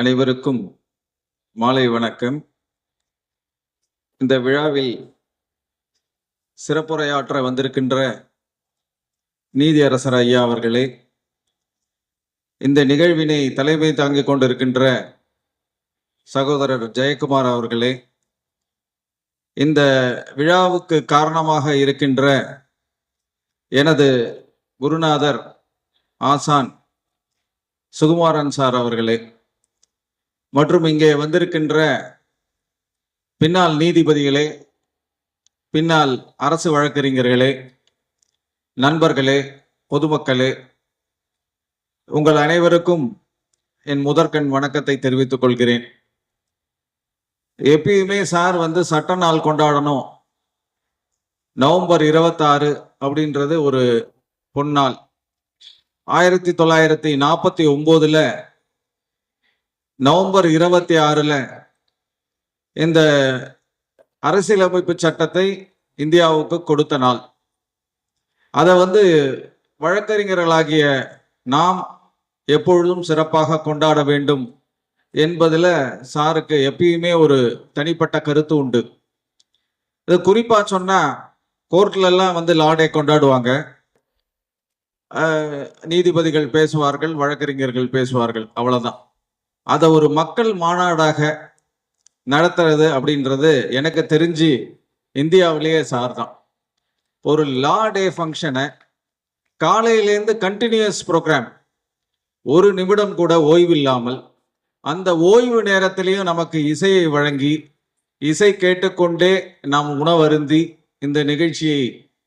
அனைவருக்கும் மாலை வணக்கம். இந்த விழாவில் சிறப்புரையாற்ற வந்திருக்கின்ற நீதியரசர் ஐயா அவர்களே இந்த நிகழ்வினை தலைமை தாங்கிக் கொண்டிருக்கின்ற சகோதரர் ஜெயக்குமார் அவர்களே இந்த விழாவுக்கு காரணமாக இருக்கின்ற எனது குருநாதர் ஆசான் சுகுமாரன் சார் அவர்களே மற்றும் இங்கே வந்திருக்கின்ற பின்னால் நீதிபதிகளே பின்னால் அரசு வழக்கறிஞர்களே நண்பர்களே பொதுமக்களே உங்கள் அனைவருக்கும் என் முதற்கண் வணக்கத்தை தெரிவித்துக் கொள்கிறேன். எப்பயுமே சார் வந்து சட்ட நாள் கொண்டாடணும். நவம்பர் இருபத்தாறு அப்படின்றது ஒரு பொன்னாள் ஆயிரத்தி தொள்ளாயிரத்தி நாற்பத்தி ஒன்பதுல நவம்பர் இருபத்தி ஆறில் இந்த அரசியலமைப்பு சட்டத்தை இந்தியாவுக்கு கொடுத்த நாள். அதை வந்து வழக்கறிஞர்களாகிய நாம் எப்பொழுதும் சிறப்பாக கொண்டாட வேண்டும் என்பதில் சாருக்கு எப்பயுமே ஒரு தனிப்பட்ட கருத்து உண்டு. இது குறிப்பாக சொன்னால் கோர்ட்லெல்லாம் வந்து லாடே கொண்டாடுவாங்க. நீதிபதிகள் பேசுவார்கள் வழக்கறிஞர்கள் பேசுவார்கள் அவ்வளோதான் அதை ஒரு மக்கள் மாநாடாக நடத்துறது அப்படின்றது எனக்கு தெரிஞ்சு இந்தியாவிலேயே சார் தான் ஒரு லா டே ஃபங்க்ஷனை காலையிலேருந்து கண்டினியூஸ் ப்ரோக்ராம் ஒரு நிமிடம் கூட ஓய்வில்லாமல் அந்த ஓய்வு நேரத்திலையும் நமக்கு இசையை வழங்கி இசை கேட்டுக்கொண்டே நாம் உணவருந்தி இந்த நிகழ்ச்சியை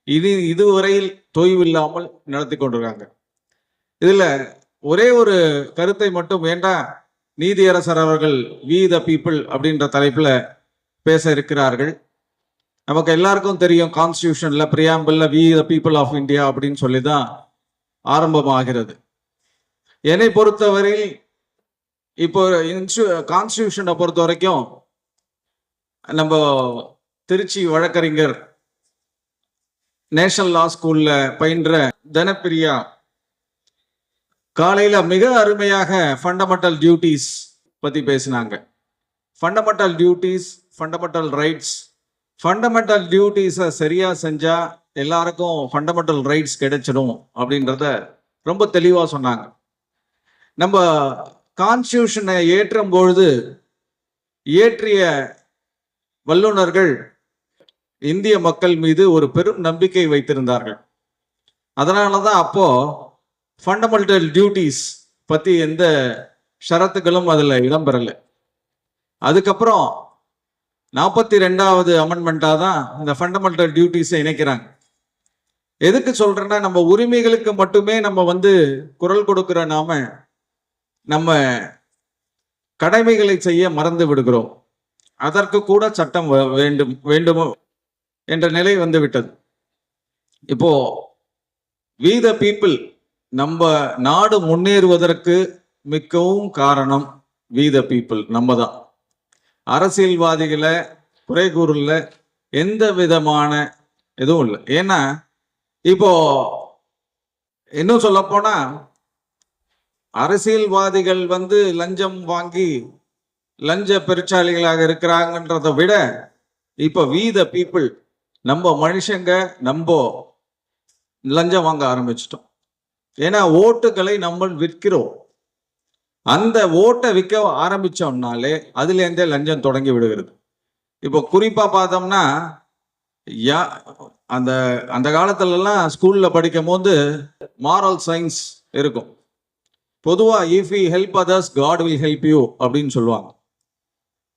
இது இதுவரையில் தொய்வில்லாமல் நடத்தி கொண்டிருக்காங்க. இதில் ஒரே ஒரு கருத்தை மட்டும் வேண்டாம் நீதியரசர் அவர்கள் வி த பீப்புள் அப்படின்ற தலைப்பில் பேச இருக்கிறார்கள். நமக்கு எல்லாருக்கும் தெரியும் கான்ஸ்டியூஷனில் பிரியாம்பிளில் we the people of India அப்படின்னு சொல்லி தான் ஆரம்பமாகிறது. என்னை பொறுத்தவரையில் இப்போ கான்ஸ்டியூஷனை பொறுத்த வரைக்கும் நம்ம திருச்சி வழக்கறிஞர் நேஷனல் லா ஸ்கூலில் பயின்ற தனப்பிரியா காலையில் மிக அருமையாக ஃபண்டமெண்டல் டியூட்டிஸ் பற்றி பேசினாங்க. Fundamental duties fundamental rights fundamental டியூட்டிஸை சரியாக செஞ்சால் எல்லாருக்கும் ஃபண்டமெண்டல் ரைட்ஸ் கிடைச்சிடும் அப்படின்றத ரொம்ப தெளிவாக சொன்னாங்க. நம்ம கான்ஸ்டியூஷனை ஏற்றும் பொழுது இயற்றிய வல்லுனர்கள் இந்திய மக்கள் மீது ஒரு பெரும் நம்பிக்கை வைத்திருந்தார்கள். அதனால தான் அப்போது ஃபண்டமெண்டல் டியூட்டிஸ் பற்றி எந்த ஷரத்துகளும் அதில் இடம்பெறலை. அதுக்கப்புறம் நாற்பத்தி ரெண்டாவது அமெண்ட்மெண்ட்டாக தான் இந்த ஃபண்டமெண்டல் டியூட்டிஸை இணைக்கிறாங்க. எதுக்கு சொல்கிறேன்னா நம்ம உரிமைகளுக்கு மட்டுமே நம்ம வந்து குரல் கொடுக்குற நாம நம்ம கடமைகளை செய்ய மறந்து விடுகிறோம். அதற்கு கூட சட்டம் வ- வேண்டும் வேண்டுமோ என்ற நிலை வந்துவிட்டது. இப்போ வி த பீப்புள் நம்ம நாடு முன்னேறுவதற்கு மிக்கவும் காரணம் வி த பீப்புள் நம்ம தான் அரசியல்வாதிகளை குறை கூறல எந்த விதமான எதுவும் இல்லை. ஏன்னா இப்போ இன்னும் சொல்ல போனா அரசியல்வாதிகள் வந்து லஞ்சம் வாங்கி லஞ்ச பெருச்சாளிகளாக இருக்கிறாங்கன்றதை விட இப்போ வி த பீப்புள் நம்ம மனுஷங்க நம்ம லஞ்சம் வாங்க ஆரம்பிச்சிட்டோம். ஏன்னா ஓட்டுகளை நம்ம விற்கிறோம். அந்த ஓட்டை விற்க ஆரம்பிச்சோம்னாலே அதுலேருந்தே லஞ்சம் தொடங்கி விடுகிறது. இப்போ குறிப்பாக பார்த்தோம்னா யா அந்த அந்த காலத்துலலாம் ஸ்கூலில் படிக்கும் போது மாரல் சயின்ஸ் இருக்கும். பொதுவாக if you help others God will help you அப்படின்னு சொல்லுவாங்க.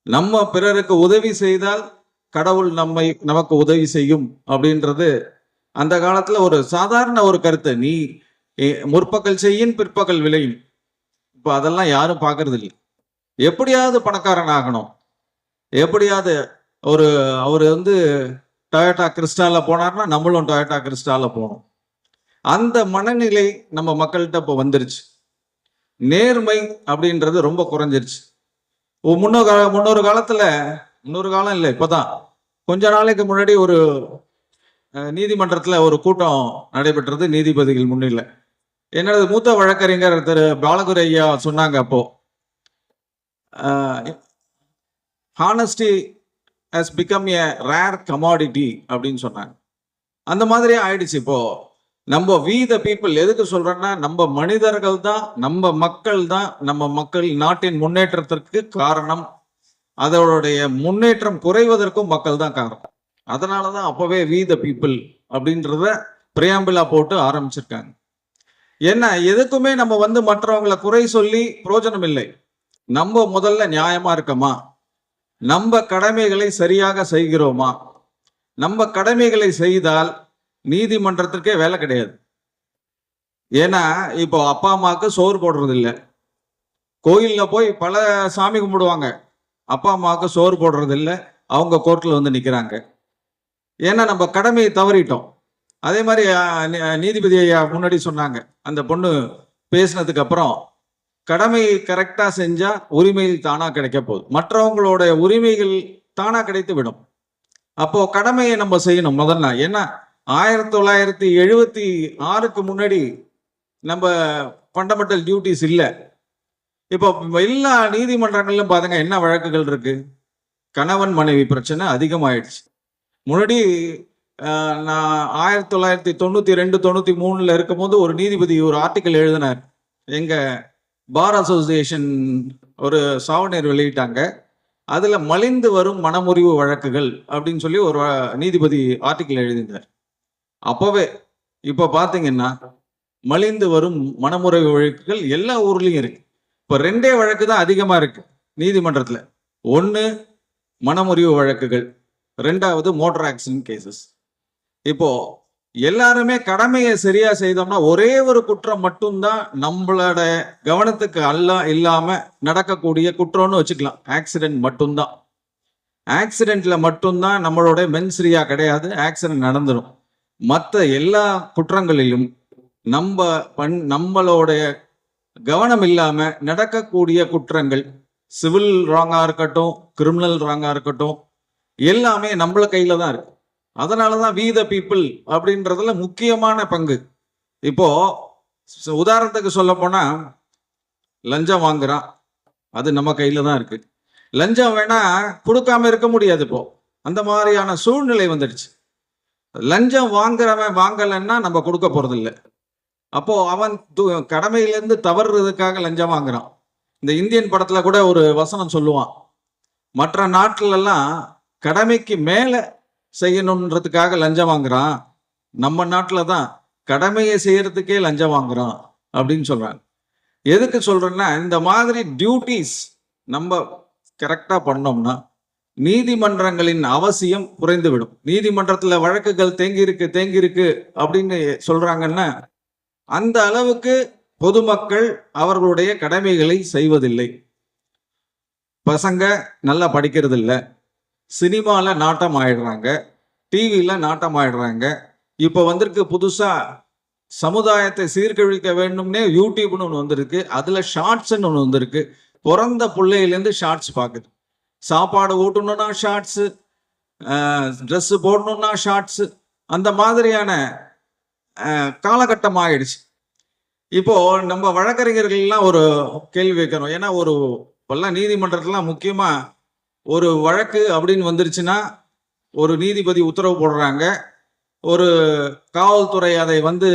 நம்ம பிறருக்கு உதவி செய்தால் கடவுள் நம்மை நமக்கு உதவி செய்யும் அப்படின்றது அந்த காலத்தில் ஒரு சாதாரண ஒரு கருத்து. நீ முற்பகல் செய்யின் பிற்பகல் விளையும். இப்போ அதெல்லாம் யாரும் பார்க்கறது இல்லை எப்படியாவது பணக்காரன் ஆகணும். எப்படியாவது ஒரு அவர் வந்து டொயோட்டா கிறிஸ்டால போனார்னா நம்மளும் டொயோட்டா கிறிஸ்டால போகணும். அந்த மனநிலை நம்ம மக்கள்கிட்ட இப்போ வந்துருச்சு. நேர்மை அப்படின்றது ரொம்ப குறைஞ்சிருச்சு. முன்னோ முன்னொரு கால முன்னொரு காலத்தில் முன்னொரு காலம் இல்லை இப்போதான். கொஞ்ச நாளைக்கு முன்னாடி ஒரு நீதிமன்றத்தில் ஒரு கூட்டம் நடைபெற்றது நீதிபதிகள் முன்னிலை. என்னது மூத்த வழக்கறிஞர் திரு பாலகுரு ஐயா சொன்னாங்க அப்போ. Honesty has become a rare commodity அப்படின்னு சொன்னாங்க. அந்த மாதிரியே ஆயிடுச்சு இப்போ. நம்ம வி த பீப்புள் எதுக்கு சொல்றேன்னா நம்ம மனிதர்கள் தான் நம்ம மக்கள் தான் நம்ம மக்கள் நாட்டின் முன்னேற்றத்திற்கு காரணம். அதோடைய முன்னேற்றம் குறைவதற்கும் மக்கள் தான் காரணம். அதனால தான் அப்பவே வி த பீப்புள் அப்படின்றத பிரியாம்பிளா போட்டு ஆரம்பிச்சிருக்காங்க. என்ன எதுக்குமே நம்ம வந்து மற்றவங்களை குறை சொல்லி பிரயோஜனம் இல்லை நம்ம முதல்ல நியாயமா இருக்கோமா? நம்ம கடமைகளை சரியாக செய்கிறோமா? நம்ம கடமைகளை செய்தால் நீதிமன்றத்திற்கே வேலை கிடையாது. ஏன்னா இப்போ அப்பா அம்மாவுக்கு சோறு போடுறது இல்லை கோயிலில் போய் பல சாமி கும்பிடுவாங்க. அப்பா அம்மாவுக்கு சோறு போடுறது இல்லை அவங்க கோர்ட்டில் வந்து நிற்கிறாங்க ஏன்னா நம்ம கடமையை தவறிட்டோம். அதே மாதிரி நீதிபதி ஐயா முன்னாடி சொன்னாங்க. அந்த பொண்ணு பேசினதுக்கு அப்புறம் கடமையை கரெக்டா செஞ்சா உரிமைகள் தானா கிடைக்க போகுது. மற்றவங்களோட உரிமைகள் தானா கிடைத்து விடும். அப்போ கடமையை நம்ம செய்யணும் முதல்ல ஏன்னா ஆயிரத்தி தொள்ளாயிரத்தி எழுபத்தி ஆறுக்கு முன்னாடி நம்ம ஃபண்டமெண்டல் டியூட்டிஸ் இல்லை. இப்போ எல்லா நீதிமன்றங்களிலும் பாருங்க என்ன வழக்குகள் இருக்கு? கணவன் மனைவி பிரச்சனை அதிகமாயிடுச்சு. முன்னாடி நான் ஆயிரத்தி தொள்ளாயிரத்தி தொண்ணூற்றி ரெண்டு தொண்ணூற்றி மூணில் இருக்கும் இருக்கும்போது ஒரு நீதிபதி ஒரு ஆர்டிக்கல் எழுதினார். எங்கள் பார் அசோசியேஷன் ஒரு சாவணர் வெளியிட்டாங்க. அதில் மலிந்து வரும் மனமுறிவு வழக்குகள் அப்படின்னு சொல்லி ஒரு நீதிபதி ஆர்டிக்கல் எழுதினார். அப்போவே இப்போ பார்த்தீங்கன்னா மலிந்து வரும் மனமுறிவு வழக்குகள் எல்லா ஊர்லேயும் இருக்கு. இப்போ ரெண்டே வழக்கு தான் அதிகமாக இருக்கு நீதிமன்றத்தில். ஒன்று மனமுறிவு வழக்குகள் ரெண்டாவது மோட்டார் ஆக்சிடென்ட் கேசஸ் இப்போ எல்லாருமே கடமையை சரியா செய்தோம்னா ஒரே ஒரு குற்றம் மட்டும்தான் நம்மளோட கவனத்துக்கு அல்ல இல்லாம நடக்கக்கூடிய குற்றம்னு வச்சுக்கலாம். ஆக்சிடென்ட் மட்டும்தான். ஆக்சிடென்ட்ல மட்டும்தான் நம்மளோட மென்சரியா கிடையாது ஆக்சிடென்ட் நடந்துடும் மற்ற எல்லா குற்றங்களிலும் நம்ம பண் நம்மளோடைய கவனம் இல்லாம நடக்கக்கூடிய குற்றங்கள் சிவில் ராங்கா இருக்கட்டும் கிரிமினல் ராங்கா இருக்கட்டும் எல்லாமே நம்மள கையில தான் இருக்கு. அதனாலதான் வி த பீப்புள் அப்படின்றதுல முக்கியமான பங்கு. இப்போ உதாரணத்துக்கு சொல்ல போனா லஞ்சம் வாங்குறான். அது நம்ம கையில தான் இருக்கு. லஞ்சம் வேணா கொடுக்காம இருக்க முடியாது இப்போ. அந்த மாதிரியான சூழ்நிலை வந்துடுச்சு. லஞ்சம் வாங்குறவன் வாங்கலைன்னா நம்ம கொடுக்க போறதில்லை. அப்போ அவன் கடமையிலேருந்து தவறுறதுக்காக லஞ்சம் வாங்குறான். இந்த இந்தியன் படத்துல கூட ஒரு வசனம் சொல்லுவான். மற்ற நாட்டிலெல்லாம் கடமைக்கு மேல செய்யணுன்றதுக்காக லஞ்சம் வாங்குறான். நம்ம நாட்டில் தான் கடமையை செய்யறதுக்கே லஞ்சம் வாங்குறான் அப்படின்னு சொல்றாங்க. எதுக்கு சொல்றேன்னா இந்த மாதிரி டியூட்டிஸ் நம்ம கரெக்டாக பண்ணோம்னா நீதிமன்றங்களின் அவசியம் குறைந்துவிடும். நீதிமன்றத்தில் வழக்குகள் தேங்கி இருக்கு தேங்கி இருக்கு அப்படின்னு சொல்றாங்கன்னா அந்த அளவுக்கு பொதுமக்கள் அவர்களுடைய கடமைகளை செய்வதில்லை. பசங்க நல்லா படிக்கிறது இல்லை சினிமாவில் நாட்டம் ஆயிடுறாங்க டிவியில் நாட்டம் ஆயிடுறாங்க இப்போ வந்திருக்கு புதுசாக சமுதாயத்தை சீர்கழிக்க வேண்டும்னே யூடியூப்னு ஒன்று வந்திருக்கு. அதில் ஷார்ட்ஸ்ன்னு ஒன்று வந்திருக்கு. பிறந்த பிள்ளையிலேருந்து ஷார்ட்ஸ் பார்க்குது சாப்பாடு ஊட்டணும்னா ஷார்ட்ஸு ட்ரெஸ்ஸு போடணும்னா ஷார்ட்ஸு அந்த மாதிரியான காலகட்டம் ஆயிடுச்சு இப்போது நம்ம வழக்கறிஞர்கள்லாம் ஒரு கேள்வி வைக்கணும். ஏன்னா ஒரு இப்பெல்லாம் நீதிமன்றத்துலாம் முக்கியமாக ஒரு வழக்கு அப்படின்னு வந்துருச்சுன்னா ஒரு நீதிபதி உத்தரவு போடுறாங்க. ஒரு காவல்துறை அதை வந்து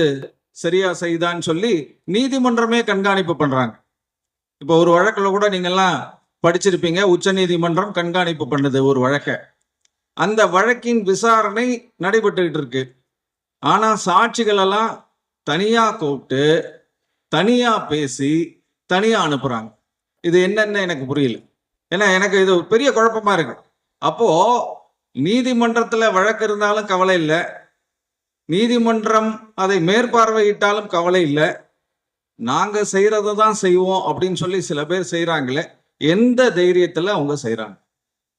சரியா செய்தான்னு சொல்லி நீதிமன்றமே கண்காணிப்பு பண்றாங்க. இப்போ ஒரு வழக்கில் கூட நீங்கெல்லாம் படிச்சிருப்பீங்க உச்ச நீதிமன்றம் கண்காணிப்பு பண்ணுது ஒரு வழக்கை. அந்த வழக்கின் விசாரணை நடைபெற்றுக்கிட்டு இருக்கு. ஆனால் சாட்சிகளெல்லாம் தனியாக கூப்பிட்டு தனியாக பேசி தனியாக அனுப்புகிறாங்க இது என்னென்ன எனக்கு புரியல. ஏன்னா எனக்கு இது ஒரு பெரிய குழப்பமா இருக்கு. அப்போ நீதிமன்றத்துல வழக்கு இருந்தாலும் கவலை இல்லை. நீதிமன்றம் அதை மேற்பார்வையிட்டாலும் கவலை இல்லை. நாங்க செய்யறதை தான் செய்வோம் அப்படின்னு சொல்லி சில பேர் செய்றாங்களே எந்த தைரியத்துல அவங்க செய்கிறாங்க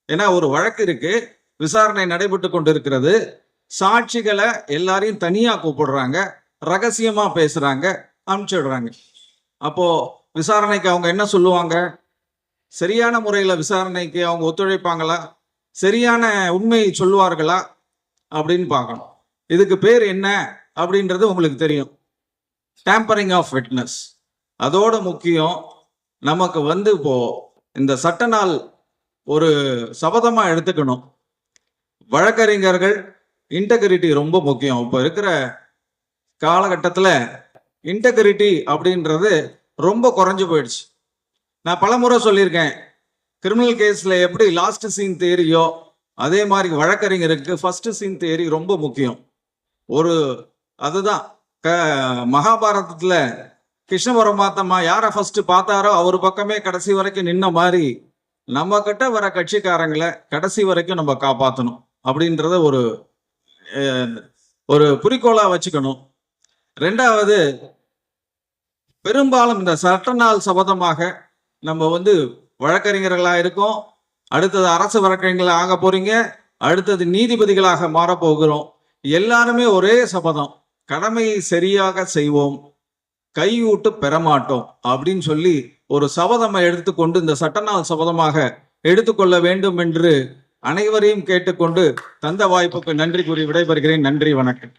ஏன்னா ஒரு வழக்கு இருக்கு விசாரணை நடைபெற்று கொண்டிருக்கிறது சாட்சிகளை எல்லாரையும் தனியா கூப்பிடுறாங்க ரகசியமா பேசுறாங்க அனுப்பிச்சிடுறாங்க. அப்போ விசாரணைக்கு அவங்க என்ன சொல்லுவாங்க? சரியான முறையில் விசாரணைக்கு அவங்க ஒத்துழைப்பாங்களா? சரியான உண்மையை சொல்லுவார்களா? அப்படின்னு பார்க்கணும். இதுக்கு பேர் என்ன அப்படின்றது உங்களுக்கு தெரியும். டேம்பரிங் ஆஃப் விட்னஸ் அதோட முக்கியம் நமக்கு வந்து இப்போ இந்த சட்ட நாள் ஒரு சபதமாக எடுத்துக்கணும். வழக்கறிஞர்கள் இன்டெகிரிட்டி ரொம்ப முக்கியம். இப்போ இருக்கிற காலகட்டத்தில் இன்டெகிரிட்டி அப்படின்றது ரொம்ப குறைஞ்சு போயிடுச்சு. நான் பலமுறை சொல்லியிருக்கேன். கிரிமினல் கேஸில் எப்படி லாஸ்ட் சீன் தேரியோ அதே மாதிரி வழக்கறிஞருக்கு ஃபர்ஸ்ட் சீன் தேரி ரொம்ப முக்கியம். ஒரு அதுதான். க மகாபாரதத்தில் கிருஷ்ண பரமாத்தம்மா யாரை ஃபர்ஸ்ட் பார்த்தாரோ அவர் பக்கமே கடைசி வரைக்கும் நின்ன மாதிரி நம்ம கிட்ட வர கட்சிக்காரங்களை கடைசி வரைக்கும் நம்ம காப்பாற்றணும் அப்படின்றத ஒரு ஒரு குறிக்கோளாக வச்சுக்கணும். ரெண்டாவது பெரும்பாலும் இந்த சட்ட நாள் சபதமாக நம்ம வந்து வழக்கறிஞர்களா இருக்கோம். அடுத்தது அரசு வழக்கறிஞர்களாக ஆக போறீங்க. அடுத்தது நீதிபதிகளாக மாறப் போகிறோம். எல்லாருமே ஒரே சபதம். கடமையை சரியாக செய்வோம். கையூட்டு பெறமாட்டோம் அப்படின்னு சொல்லி ஒரு சபதமை எடுத்துக்கொண்டு இந்த சட்டநாள் சபதமாக எடுத்துக்கொள்ள வேண்டும் என்று அனைவரையும் கேட்டுக்கொண்டு தந்த வாய்ப்புக்கு நன்றி கூறி விடைபெறுகிறேன். நன்றி வணக்கம்.